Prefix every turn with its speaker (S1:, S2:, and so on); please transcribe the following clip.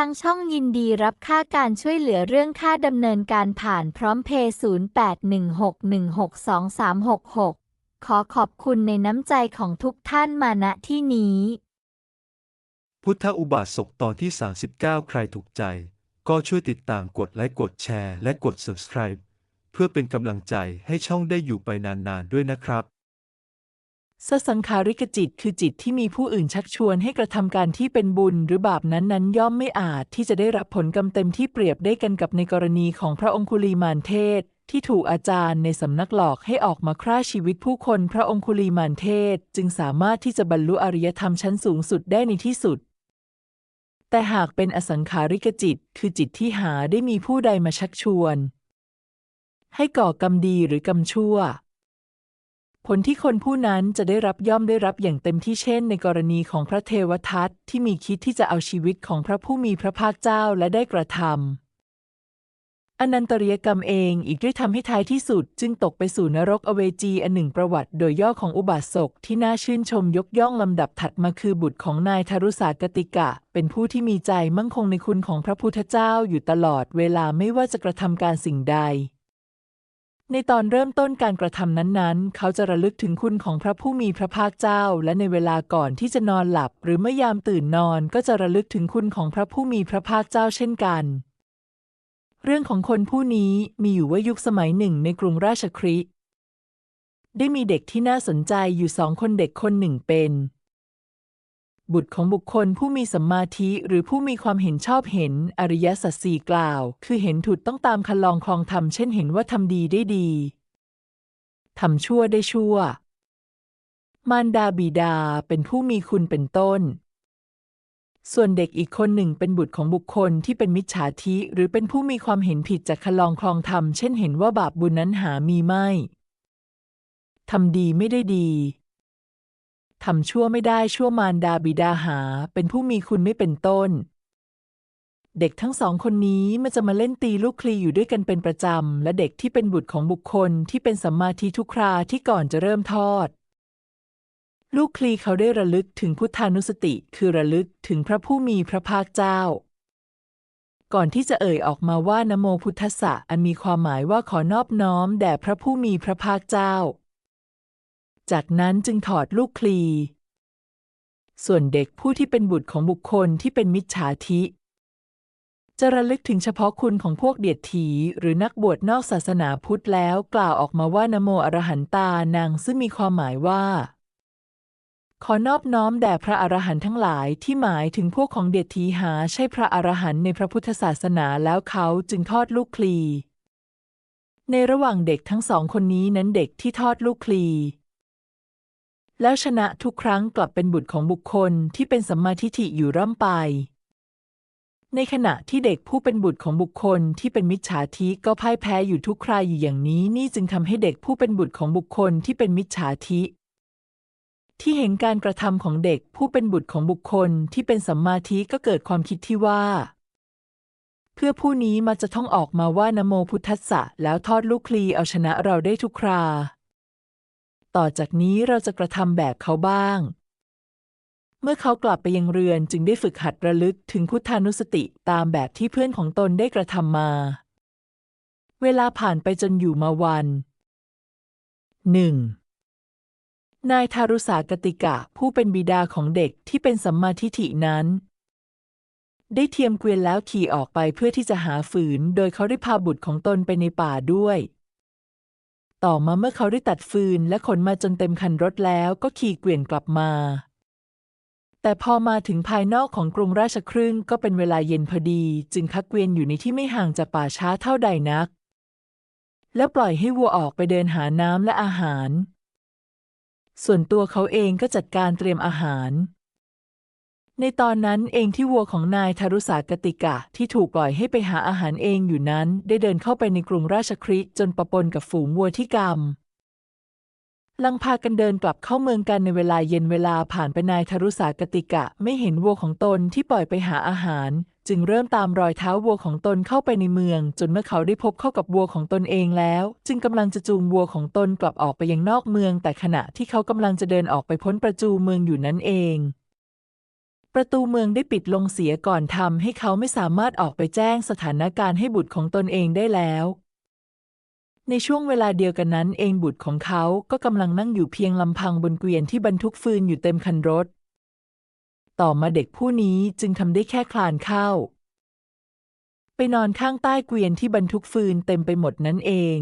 S1: ทางช่องยินดีรับค่าการช่วยเหลือเรื่องค่าดำเนินการผ่านพร้อมเพย์0816162366 ขอขอบคุณในน้ำใจของทุกท่านมาณที่นี้
S2: พุทธอุบาสกตอนที่ 39 ใครถูกใจ ก็ช่วยติดตามกดไลค์กดแชร์และกด subscribe เพื่อเป็นกำลังใจให้ช่องได้อยู่ไปนานๆด้วยนะครับ
S3: สสังขาริกจิตคือจิตที่มีผู้อื่นชักชวนให้กระทำการที่เป็นบุญหรือบาปนั้นๆย่อมไม่อาจที่จะได้รับผลกรรมเต็มที่เปรียบได้กันกับในกรณีของพระองคุลีมานเทศ ที่ถูกอาจารย์ในสำนักหลอกให้ออกมาฆ่าชีวิตผู้คนพระองคุลีมานเทศ จึงสามารถที่จะบรรลุอริยธรรมชั้นสูงสุดได้ในที่สุด แต่หากเป็นอสังขาริกจิต คือจิตที่หาได้มีผู้ใดมาชักชวน ให้ก่อกรรมดีหรือกรรมชั่ว ผลที่คนผู้นั้นจะได้รับย่อมได้รับอย่างเต็มที่เช่น ในกรณีของพระเทวทัตที่มีคิดที่จะเอาชีวิตของพระผู้มีพระภาคเจ้าและได้กระทำอนันตริยกรรมเองอีกด้วยทำให้ท้ายที่สุด จึงตกไปสู่นรกอเวจีอันหนึ่งประวัติโดยย่อของอุบาสกที่น่าชื่นชมยกย่องลำดับถัดมาคือบุตรของนายทารุศากติกะ เป็นผู้ที่มีใจมั่งคงในคุณของพระพุทธเจ้าอยู่ตลอดเวลาไม่ว่าจะกระทำการสิ่งใด ในตอนเริ่มต้นการกระทำนั้นๆ เขาจะระลึกถึงคุณของพระผู้มีพระภาคเจ้า และในเวลาก่อนที่จะนอนหลับ หรือเมื่อยามตื่นนอนก็จะระลึกถึงคุณของพระผู้มีพระภาคเจ้าเช่นกัน เรื่องของคนผู้นี้มีอยู่ว่ายุคสมัยหนึ่งในกรุงราชคฤห์ได้มีเด็กที่น่าสนใจอยู่สองคนเด็กคนหนึ่งเป็น บุตรของบุคคลผู้มีสัมมาทิหรือผู้มีความเห็นชอบเห็นอริยสัจสี่กล่าว คือเห็นถูกต้องตามคันลองคลองธรรมเช่นเห็นว่าทำดีได้ดีทำชั่วได้ชั่ว มารดาบิดาเป็นผู้มีคุณเป็นต้น ส่วนเด็กอีกคนหนึ่งเป็นบุตรของบุคคลที่เป็นมิจฉาทิหรือเป็นผู้มีความเห็นผิดจากคันลองคลองธรรมเช่นเห็นว่าบาปบุญนั้นหามีไม่ทำดีไม่ได้ดี ทำชั่วไม่ได้ชั่วมารดาบิดาหา เป็นผู้มีคุณไม่เป็นต้น เด็กทั้งสองคนนี้มันจะมาเล่นตีลูกคลีอยู่ด้วยกันเป็นประจำ และเด็กที่เป็นบุตรของบุคคลที่เป็นสัมมาทิทุคราที่ก่อนจะเริ่มทอด ลูกคลีเขาได้ระลึกถึงพุทธานุสติ คือระลึกถึงพระผู้มีพระภาคเจ้าก่อนที่จะเอ่ยออกมาว่านโมพุทธะอันมีความหมายว่าขอนอบน้อมแด่พระผู้มีพระภาคเจ้า จากนั้นจึงถอดลูกคลี ส่วนเด็กผู้ที่เป็นบุตรของบุคคลที่เป็นมิจฉาทิ จะระลึกถึงเฉพาะคุณของพวกเดียดถีหรือนักบวชนอกศาสนาพุทธแล้วกล่าวออกมาว่านโมอรหันตานางซึ่งมีความหมายว่า ขอนอบน้อมแด่พระอรหันต์ทั้งหลายที่หมายถึงพวกของเดียดถีหาใช่พระอรหันต์ในพระพุทธศาสนาแล้วเขาจึงทอดลูกคลีในระหว่างเด็กทั้งสองคนนี้นั้นเด็กที่ทอดลูกคลี แล้วชนะทุกครั้งกลับเป็นบุตรของบุคคลที่เป็นสัมมาทิฏฐิอยู่ร่ำไป ในขณะที่เด็กผู้เป็นบุตรของบุคคลที่เป็นมิจฉาทิก็พ่ายแพ้อยู่ทุกคราอยู่อย่างนี้ นี่จึงทำให้เด็กผู้เป็นบุตรของบุคคลที่เป็นมิจฉาทิที่เห็นการกระทำของเด็กผู้เป็นบุตรของบุคคลที่เป็นสัมมาทิก็เกิดความคิดที่ว่า เพื่อผู้นี้มาจะท่องออกมาว่านโมพุทธัสสะแล้วทอดลูกคลีเอาชนะเราได้ทุกครา ต่อจากนี้เราจะกระทำแบบเขาบ้าง เมื่อเขากลับไปยังเรือนจึงได้ฝึกหัดระลึกถึงพุทธานุสติตามแบบที่เพื่อนของตนได้กระทำมา เวลาผ่านไปจนอยู่มาวันหนึ่งนายทารุสากติกะผู้เป็นบิดาของเด็กที่เป็นสัมมาทิฏฐินั้น ได้เทียมเกวียนแล้วขี่ออกไปเพื่อที่จะหาฝืน โดยเขาได้พาบุตรของตนไปในป่าด้วย ต่อมาเมื่อเขาได้ตัดฟืนและขนมาจนเต็มคันรถแล้วก็ขี่เกวียนกลับมา แต่พอมาถึงภายนอกของกรุงราชครึ่งก็เป็นเวลาเย็นพอดี จึงคักเกวียนอยู่ในที่ไม่ห่างจากป่าช้าเท่าใดนัก แล้วปล่อยให้วัวออกไปเดินหาน้ำและอาหาร ส่วนตัวเขาเองก็จัดการเตรียมอาหาร ในตอนนั้นเองที่วัวของนายทารุสากติกะที่ถูกปล่อยให้ไปหาอาหารเองอยู่นั้น ได้เดินเข้าไปในกรุงราชคฤห์จนปะปนกับฝูงวัวที่กำลังพากันเดินกลับเข้าเมืองกันในเวลาเย็นเวลาผ่านไปนายทารุสากติกะไม่เห็นวัวของตนที่ปล่อยไปหาอาหาร จึงเริ่มตามรอยเท้าวัวของตนเข้าไปในเมือง จนเมื่อเขาได้พบเข้ากับวัวของตนเองแล้ว จึงกำลังจะจูงวัวของตนกลับออกไปยังนอกเมือง แต่ขณะที่เขากำลังจะเดินออกไปพ้นประจูเมืองอยู่นั้นเอง ประตูเมืองได้ปิดลงเสียก่อนทำให้เขาไม่สามารถออกไปแจ้งสถานการณ์ให้บุตรของตนเองได้แล้ว ในช่วงเวลาเดียวกันนั้นเองบุตรของเขาก็กำลังนั่งอยู่เพียงลำพังบนเกวียนที่บรรทุกฟืนอยู่เต็มคันรถ ต่อมาเด็กผู้นี้จึงทำได้แค่คลานเข้า ไปนอนข้างใต้เกวียนที่บรรทุกฟืนเต็มไปหมดนั่นเอง